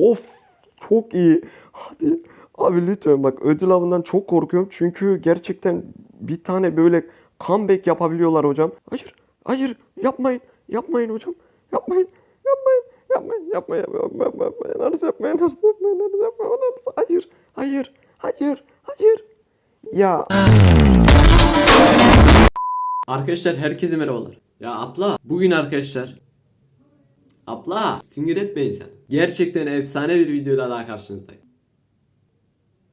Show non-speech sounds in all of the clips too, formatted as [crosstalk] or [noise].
Of çok iyi. Hadi. Abi lütfen bak ödül avından çok korkuyorum. Çünkü gerçekten bir tane böyle comeback yapabiliyorlar hocam. Hayır hayır. Yapmayın. Yapmayın hocam. Yapmayın. Yapmayın. Yapmayın. Yapmayın. Yapmayın. Yapmayın. Yapmayın. Arz yapmayın. Arz yapmayın. Arz yapmayın. Arz. Hayır. Hayır. Hayır. Hayır. Ya. Arkadaşlar herkese merhabalar. Ya abla bugün arkadaşlar. Abla sinir etmeyin sen. Gerçekten efsane bir videoyla daha karşınızdayım.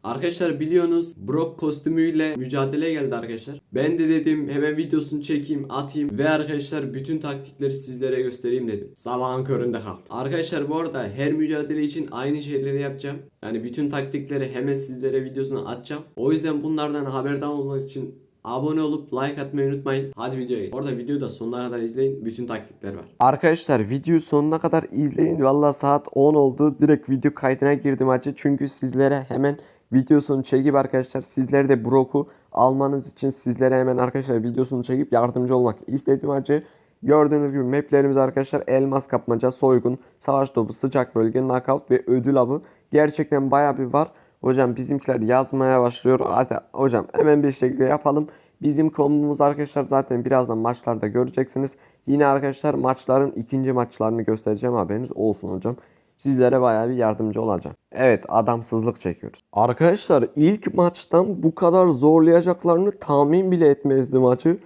Arkadaşlar biliyorsunuz Brock kostümüyle mücadeleye geldi arkadaşlar. Ben de dedim hemen videosunu çekeyim atayım ve arkadaşlar bütün taktikleri sizlere göstereyim dedim. Sabahın köründe kalktım. Arkadaşlar bu arada her mücadele için aynı şeyleri yapacağım. Yani bütün taktikleri hemen sizlere videosunu atacağım. O yüzden bunlardan haberdar olmak için Abone olup like atmayı unutmayın. Hadi videoya. Orada videoyu da sonuna kadar izleyin. Bütün taktikler var. Arkadaşlar videoyu sonuna kadar izleyin. Valla saat 10 oldu. Direkt video kaydına girdim acı. Çünkü sizlere hemen videosunu çekip arkadaşlar sizler de Brock'u almanız için sizlere hemen arkadaşlar videosunu çekip yardımcı olmak istedim acı. Gördüğünüz gibi maplerimiz arkadaşlar elmas kapmaca, soygun, savaş topu, sıcak bölge, knockout ve ödül avı. Gerçekten baya bir var. Hocam bizimkiler yazmaya başlıyor. Hadi hocam hemen bir şekilde yapalım. Bizim kombomuz arkadaşlar zaten birazdan maçlarda göreceksiniz. Yine arkadaşlar maçların ikinci maçlarını göstereceğim haberiniz olsun hocam. Sizlere bayağı bir yardımcı olacağım. Evet adamsızlık çekiyoruz. Arkadaşlar ilk maçtan bu kadar zorlayacaklarını tahmin bile etmezdim maçı.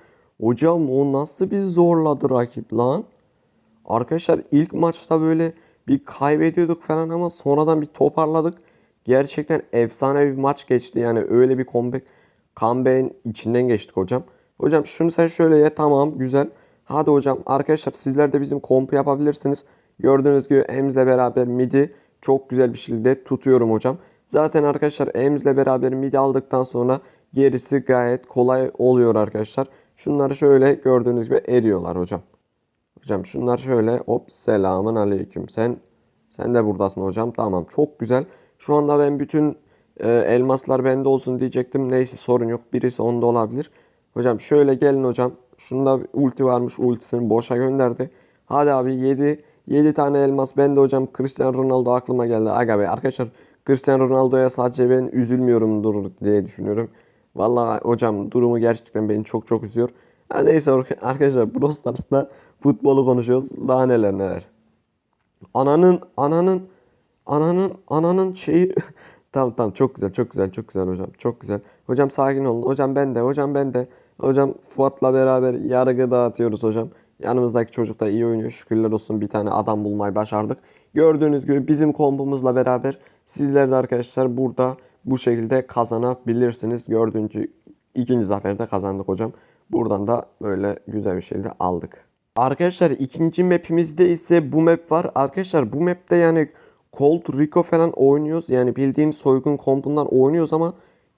Hocam o nasıl bir zorladı rakip lan? Arkadaşlar ilk maçta böyle bir kaybediyorduk falan ama sonradan bir toparladık. Gerçekten efsane bir maç geçti. Yani öyle bir comeback, comeback'in içinden geçtik hocam. Hocam şunu sen şöyle ye tamam güzel. Hadi hocam arkadaşlar sizler de bizim kompu yapabilirsiniz. Gördüğünüz gibi Ems'le beraber midi çok güzel bir şekilde tutuyorum hocam. Zaten arkadaşlar Ems'le beraber midi aldıktan sonra gerisi gayet kolay oluyor arkadaşlar. Şunları şöyle gördüğünüz gibi eriyorlar hocam. Hocam şunlar şöyle hop selamun aleyküm. Sen sen de buradasın hocam. Tamam çok güzel. Şu anda ben bütün e, elmaslar bende olsun diyecektim. Neyse sorun yok. Birisi onda olabilir. Hocam şöyle gelin hocam. Şunda ulti varmış. Ultisini boşa gönderdi. Hadi abi 7 7 tane elmas bende hocam. Cristiano Ronaldo aklıma geldi. Aga be arkadaşlar Cristiano Ronaldo'ya sadece ben üzülmüyorumdur diye düşünüyorum. Vallahi hocam durumu gerçekten beni çok çok üzüyor. Ha, neyse arkadaşlar Brawl Stars'ta futbolu konuşuyoruz. Daha neler neler. Ananın ananın ananın ananın şeyi [laughs] tamam tamam çok güzel çok güzel çok güzel hocam çok güzel. Hocam sakin olun. Hocam ben de hocam ben de. Hocam Fuat'la beraber yargı dağıtıyoruz hocam. Yanımızdaki çocuk da iyi oynuyor. Şükürler olsun bir tane adam bulmayı başardık. Gördüğünüz gibi bizim kombomuzla beraber sizler de arkadaşlar burada bu şekilde kazanabilirsiniz. Gördüğünüz ikinci zaferde kazandık hocam. Buradan da böyle güzel bir şekilde aldık. Arkadaşlar ikinci map'imizde ise bu map var. Arkadaşlar bu map'te yani Cold Rico falan oynuyoruz. Yani bildiğin soygun kompundan oynuyoruz ama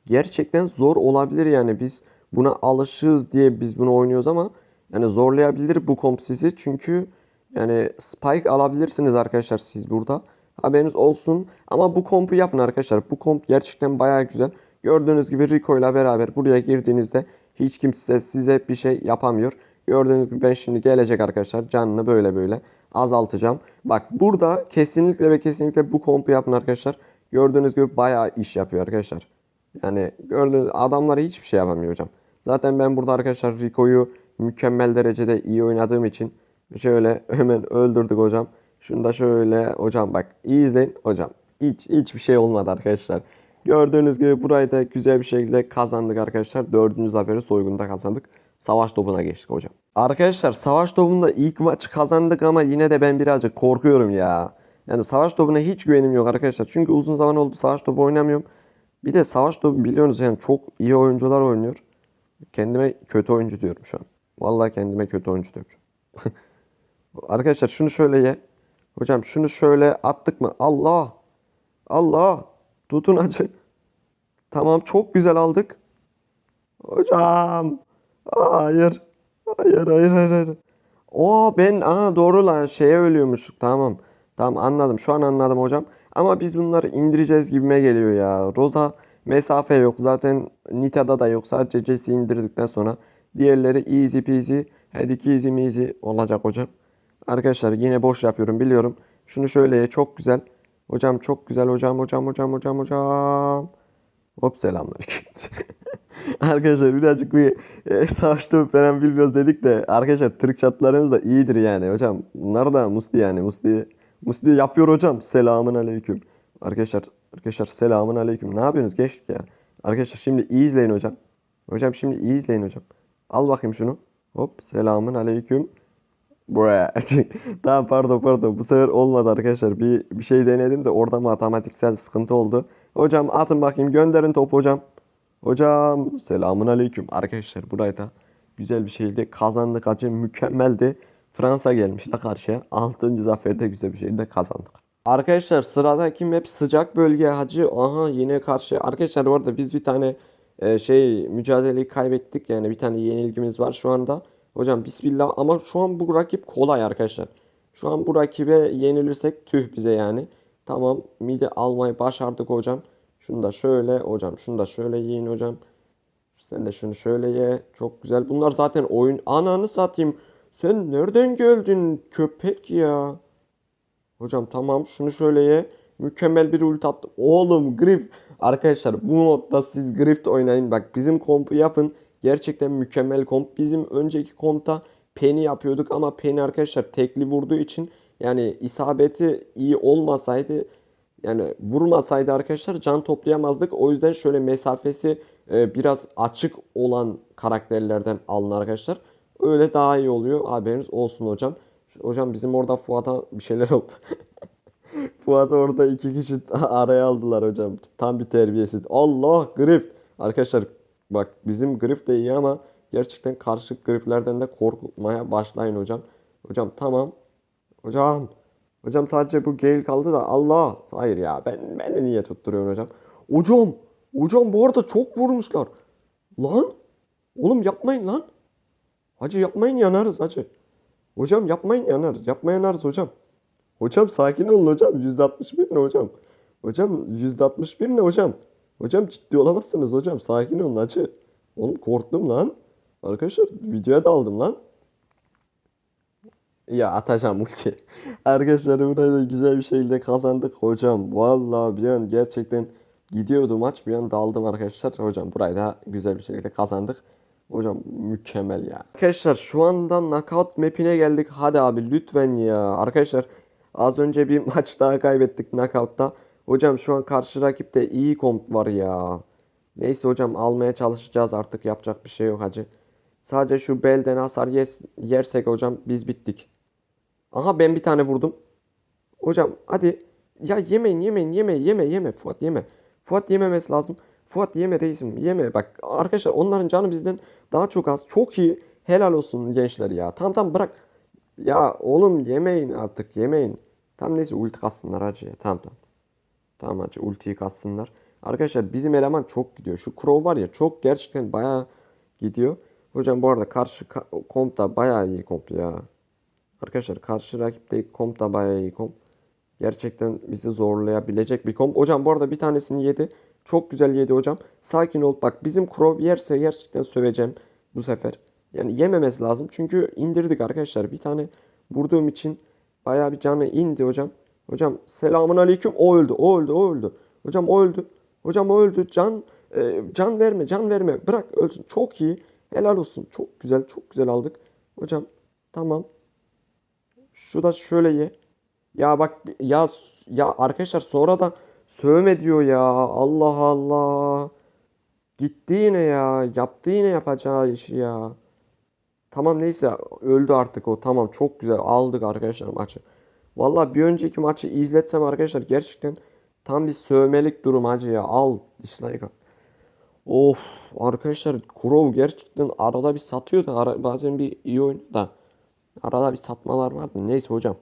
gerçekten zor olabilir yani biz buna alışığız diye biz bunu oynuyoruz ama yani zorlayabilir bu komp sizi çünkü yani spike alabilirsiniz arkadaşlar siz burada. Haberiniz olsun. Ama bu kompu yapın arkadaşlar. Bu komp gerçekten baya güzel. Gördüğünüz gibi Rico ile beraber buraya girdiğinizde hiç kimse size bir şey yapamıyor. Gördüğünüz gibi ben şimdi gelecek arkadaşlar canını böyle böyle azaltacağım. Bak burada kesinlikle ve kesinlikle bu kompu yapın arkadaşlar. Gördüğünüz gibi bayağı iş yapıyor arkadaşlar. Yani gördüğünüz adamlar hiçbir şey yapamıyor hocam. Zaten ben burada arkadaşlar Rico'yu mükemmel derecede iyi oynadığım için şöyle [laughs] hemen öldürdük hocam. Şunu da şöyle hocam bak iyi izleyin hocam. Hiç hiçbir şey olmadı arkadaşlar. Gördüğünüz gibi burayı da güzel bir şekilde kazandık arkadaşlar. Dördüncü zaferi soygunda kazandık. Savaş topuna geçtik hocam. Arkadaşlar savaş topunda ilk maç kazandık ama yine de ben birazcık korkuyorum ya. Yani savaş topuna hiç güvenim yok arkadaşlar. Çünkü uzun zaman oldu savaş topu oynamıyorum. Bir de savaş topu biliyorsunuz yani çok iyi oyuncular oynuyor. Kendime kötü oyuncu diyorum şu an. Vallahi kendime kötü oyuncu diyorum. [laughs] arkadaşlar şunu şöyle ye. Hocam şunu şöyle attık mı? Allah! Allah! Tutun acı. Tamam çok güzel aldık. Hocam! Hayır. Hayır hayır hayır. hayır. O ben aa doğru lan şeye ölüyormuşuk tamam. Tamam anladım şu an anladım hocam. Ama biz bunları indireceğiz gibime geliyor ya. Rosa mesafe yok. Zaten Nita'da da yok. Sadece Jesse'yi indirdikten sonra diğerleri easy peasy, head easy measy olacak hocam. Arkadaşlar yine boş yapıyorum biliyorum. Şunu şöyle çok güzel. Hocam çok güzel hocam hocam hocam hocam hocam. Hop selamünaleyküm. [laughs] [laughs] arkadaşlar birazcık bir e, savaş topu falan bilmiyoruz dedik de arkadaşlar Türk chatlarımız da iyidir yani hocam. Bunlar da Musti yani Musti Musti yapıyor hocam. Selamun aleyküm. Arkadaşlar arkadaşlar selamun aleyküm. Ne yapıyorsunuz geçtik ya. Arkadaşlar şimdi iyi izleyin hocam. Hocam şimdi iyi izleyin hocam. Al bakayım şunu. Hop selamun aleyküm. Buraya. [laughs] tamam pardon pardon. Bu sefer olmadı arkadaşlar. Bir, bir şey denedim de orada matematiksel sıkıntı oldu. Hocam atın bakayım. Gönderin top hocam. Hocam selamun aleyküm. Arkadaşlar burayı da güzel bir şekilde kazandık. Acı mükemmeldi. Fransa gelmiş la karşıya. 6. zaferde güzel bir şekilde kazandık. Arkadaşlar sıradaki map sıcak bölge hacı. Aha yine karşı. Arkadaşlar bu arada biz bir tane e, şey mücadeleyi kaybettik. Yani bir tane yenilgimiz var şu anda. Hocam bismillah ama şu an bu rakip kolay arkadaşlar. Şu an bu rakibe yenilirsek tüh bize yani. Tamam midi almayı başardık hocam. Şunu da şöyle hocam. Şunu da şöyle yiyin hocam. Sen de şunu şöyle ye. Çok güzel. Bunlar zaten oyun. Ananı satayım. Sen nereden geldin köpek ya? Hocam tamam şunu şöyle ye. Mükemmel bir ulti attım. Oğlum Griff. Arkadaşlar bu modda siz Grift oynayın. Bak bizim kompu yapın. Gerçekten mükemmel komp. Bizim önceki kompta Penny yapıyorduk ama Penny arkadaşlar tekli vurduğu için yani isabeti iyi olmasaydı yani vurmasaydı arkadaşlar can toplayamazdık. O yüzden şöyle mesafesi e, biraz açık olan karakterlerden alın arkadaşlar. Öyle daha iyi oluyor. Haberiniz olsun hocam. Hocam bizim orada Fuat'a bir şeyler oldu. [laughs] Fuat orada iki kişi [laughs] araya aldılar hocam. Tam bir terbiyesiz. Allah grif. Arkadaşlar bak bizim grif de iyi ama gerçekten karşı griflerden de korkmaya başlayın hocam. Hocam tamam. Hocam. Hocam sadece bu Gale kaldı da Allah. Hayır ya ben beni niye tutturuyorsun hocam? Hocam. Hocam bu arada çok vurmuşlar. Lan. Oğlum yapmayın lan. Hacı yapmayın yanarız hacı. Hocam yapmayın yanarız. Yapma yanarız hocam. Hocam sakin olun hocam. %61 ne hocam? Hocam %61 ne hocam? Hocam ciddi olamazsınız hocam. Sakin olun hacı. Oğlum korktum lan. Arkadaşlar videoya daldım lan. Ya atacağım ulti. Arkadaşlar burayı da güzel bir şekilde kazandık hocam. Vallahi bir an gerçekten gidiyordu maç bir an daldım arkadaşlar. Hocam burayı da güzel bir şekilde kazandık. Hocam mükemmel ya. Arkadaşlar şu anda knockout map'ine geldik. Hadi abi lütfen ya. Arkadaşlar az önce bir [laughs] maç daha kaybettik knockout'ta. Hocam şu an karşı rakipte iyi komp var ya. Neyse hocam almaya çalışacağız artık yapacak bir şey yok hacı. Sadece şu belden hasar yes, yersek hocam biz bittik. Aha ben bir tane vurdum. Hocam hadi. Ya yemeyin yemeyin yeme yeme yeme Fuat yeme. Fuat yememesi lazım. Fuat yeme reisim yeme. Bak arkadaşlar onların canı bizden daha çok az. Çok iyi. Helal olsun gençler ya. Tamam tamam bırak. Ya oğlum yemeyin artık yemeyin. Tam neyse ulti kassınlar hacı ya. Tamam tamam. Tamam hacı ultiyi kassınlar. Arkadaşlar bizim eleman çok gidiyor. Şu Crow var ya çok gerçekten bayağı gidiyor. Hocam bu arada karşı ka- komp da bayağı iyi komp ya. Arkadaşlar karşı rakipteki komp da bayağı iyi komp. Gerçekten bizi zorlayabilecek bir komp. Hocam bu arada bir tanesini yedi. Çok güzel yedi hocam. Sakin ol. Bak bizim Crow yerse gerçekten söveceğim bu sefer. Yani yememesi lazım. Çünkü indirdik arkadaşlar. Bir tane vurduğum için bayağı bir canı indi hocam. Hocam selamun aleyküm. O öldü. O öldü. O öldü. Hocam o öldü. Hocam o öldü. Can e, can verme. Can verme. Bırak ölsün. Çok iyi. Helal olsun. Çok güzel. Çok güzel aldık. Hocam tamam. Şu da şöyle ye. Ya bak ya ya arkadaşlar sonra da sövme diyor ya. Allah Allah. Gitti yine ya. Yaptı yine yapacağı işi ya. Tamam neyse öldü artık o. Tamam çok güzel aldık arkadaşlar maçı. Vallahi bir önceki maçı izletsem arkadaşlar gerçekten tam bir sövmelik durum hacı ya. Al dislike. Of arkadaşlar Kurov gerçekten arada bir satıyor da bazen bir iyi oynuyor da arada bir satmalar vardı. Neyse hocam.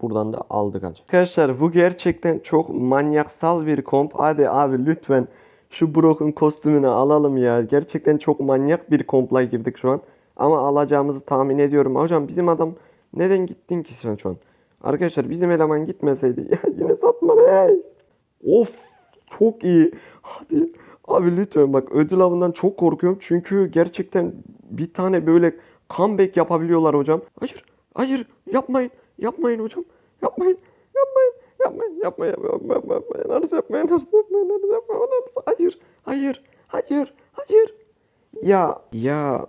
Buradan da aldık hacı. Arkadaşlar bu gerçekten çok manyaksal bir komp. Hadi abi lütfen şu Brock'un kostümünü alalım ya. Gerçekten çok manyak bir kompla girdik şu an. Ama alacağımızı tahmin ediyorum. Hocam bizim adam neden gittin ki sen şu an? Arkadaşlar bizim eleman gitmeseydi [laughs] ya yine satma reis. Of çok iyi. Hadi abi lütfen bak ödül avından çok korkuyorum. Çünkü gerçekten bir tane böyle comeback yapabiliyorlar hocam. Hayır hayır yapmayın yapmayın hocam yapmayın yapmayın Yapmayın yapma yapma yapma yapma yapma. Enes yapma Enes yapma Enes yapma Enes. Hayır hayır hayır hayır. Ya ya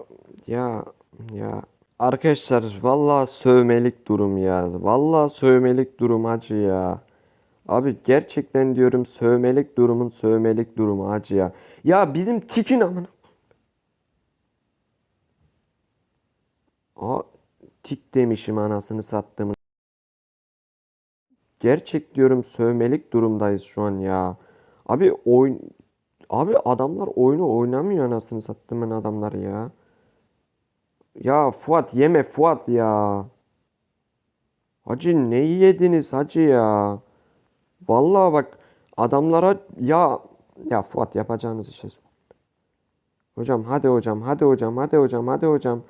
ya ya. Arkadaşlar vallahi sövmelik durum ya. Vallahi sövmelik durum acı ya. Abi gerçekten diyorum sövmelik durumun sövmelik durumu acı ya. Ya bizim tikin amına. Aa, tik demişim anasını sattım. Gerçek diyorum sövmelik durumdayız şu an ya. Abi oyun abi adamlar oyunu oynamıyor anasını sattımın adamlar ya. Ya Fuat yeme Fuat ya. Hacı ne yediniz hacı ya? Vallahi bak adamlara ya ya Fuat yapacağınız işe. Hocam hadi hocam hadi hocam hadi hocam hadi hocam.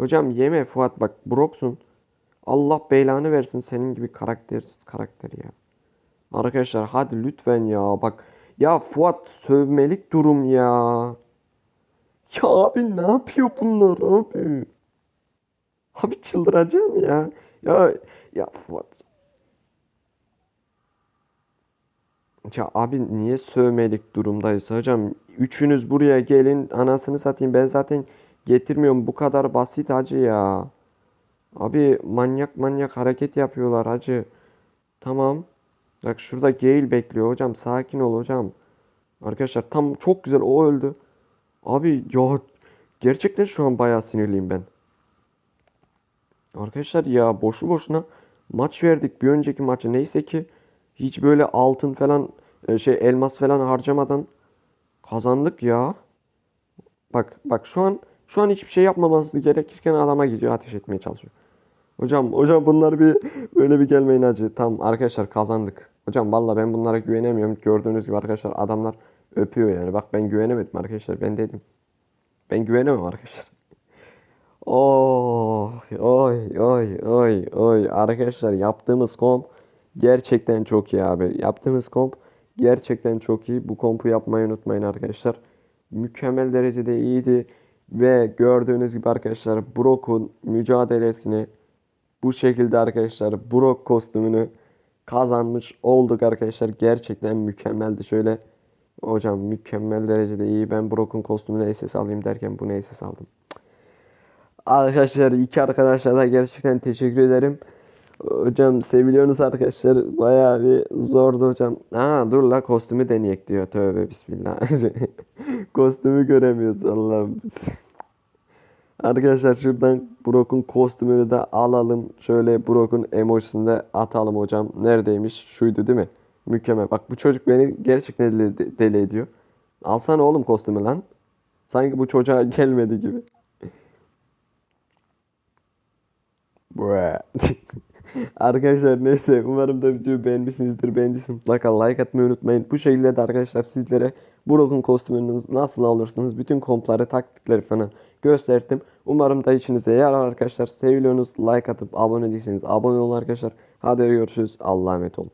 Hocam yeme Fuat bak Brock'sun. Allah belanı versin senin gibi karaktersiz karakter ya. Arkadaşlar hadi lütfen ya bak. Ya Fuat sövmelik durum ya. Ya abi ne yapıyor bunlar abi? Abi çıldıracağım ya. Ya ya Fuat. Ya abi niye sövmelik durumdayız hocam? Üçünüz buraya gelin anasını satayım ben zaten getirmiyorum bu kadar basit hacı ya. Abi manyak manyak hareket yapıyorlar hacı. Tamam. Bak şurada Gale bekliyor hocam sakin ol hocam. Arkadaşlar tam çok güzel o öldü. Abi ya gerçekten şu an bayağı sinirliyim ben. Arkadaşlar ya boşu boşuna maç verdik bir önceki maçı neyse ki hiç böyle altın falan e, şey elmas falan harcamadan kazandık ya. Bak bak şu an şu an hiçbir şey yapmaması gerekirken adama gidiyor ateş etmeye çalışıyor. Hocam hocam bunlar bir böyle bir gelmeyin acı. Tamam arkadaşlar kazandık. Hocam valla ben bunlara güvenemiyorum. Gördüğünüz gibi arkadaşlar adamlar öpüyor yani. Bak ben güvenemedim arkadaşlar ben dedim. Ben güvenemem arkadaşlar. [laughs] Oh, oy, oy, oy, oy. Arkadaşlar yaptığımız komp gerçekten çok iyi abi. Yaptığımız komp gerçekten çok iyi. Bu kompu yapmayı unutmayın arkadaşlar. Mükemmel derecede iyiydi. Ve gördüğünüz gibi arkadaşlar Brock'un mücadelesini bu şekilde arkadaşlar Brock kostümünü kazanmış olduk arkadaşlar. Gerçekten mükemmeldi. Şöyle hocam mükemmel derecede iyi. Ben Brock'un kostümünü SS alayım derken bunu SS aldım. Arkadaşlar iki arkadaşlar da gerçekten teşekkür ederim. Hocam seviliyorsunuz arkadaşlar. Bayağı bir zordu hocam. Aa dur la kostümü deneyek diyor. Tövbe bismillah. [laughs] Kostümü göremiyoruz Allah'ım. [laughs] Arkadaşlar şuradan Brock'un kostümünü de alalım. Şöyle Brock'un emojisini de atalım hocam. Neredeymiş? Şuydu değil mi? Mükemmel. Bak bu çocuk beni gerçekten deli, deli ediyor. Alsana oğlum kostümü lan. Sanki bu çocuğa gelmedi gibi. [laughs] Bre. Arkadaşlar neyse umarım da videoyu beğenmişsinizdir. Beğendiyseniz mutlaka like atmayı unutmayın. Bu şekilde de arkadaşlar sizlere Brock'un kostümünü nasıl alırsınız bütün kompları taktikleri falan gösterdim. Umarım da içinizde yarar arkadaşlar. Seviyorsunuz like atıp abone değilseniz abone olun arkadaşlar. Hadi görüşürüz. Allah'a emanet olun.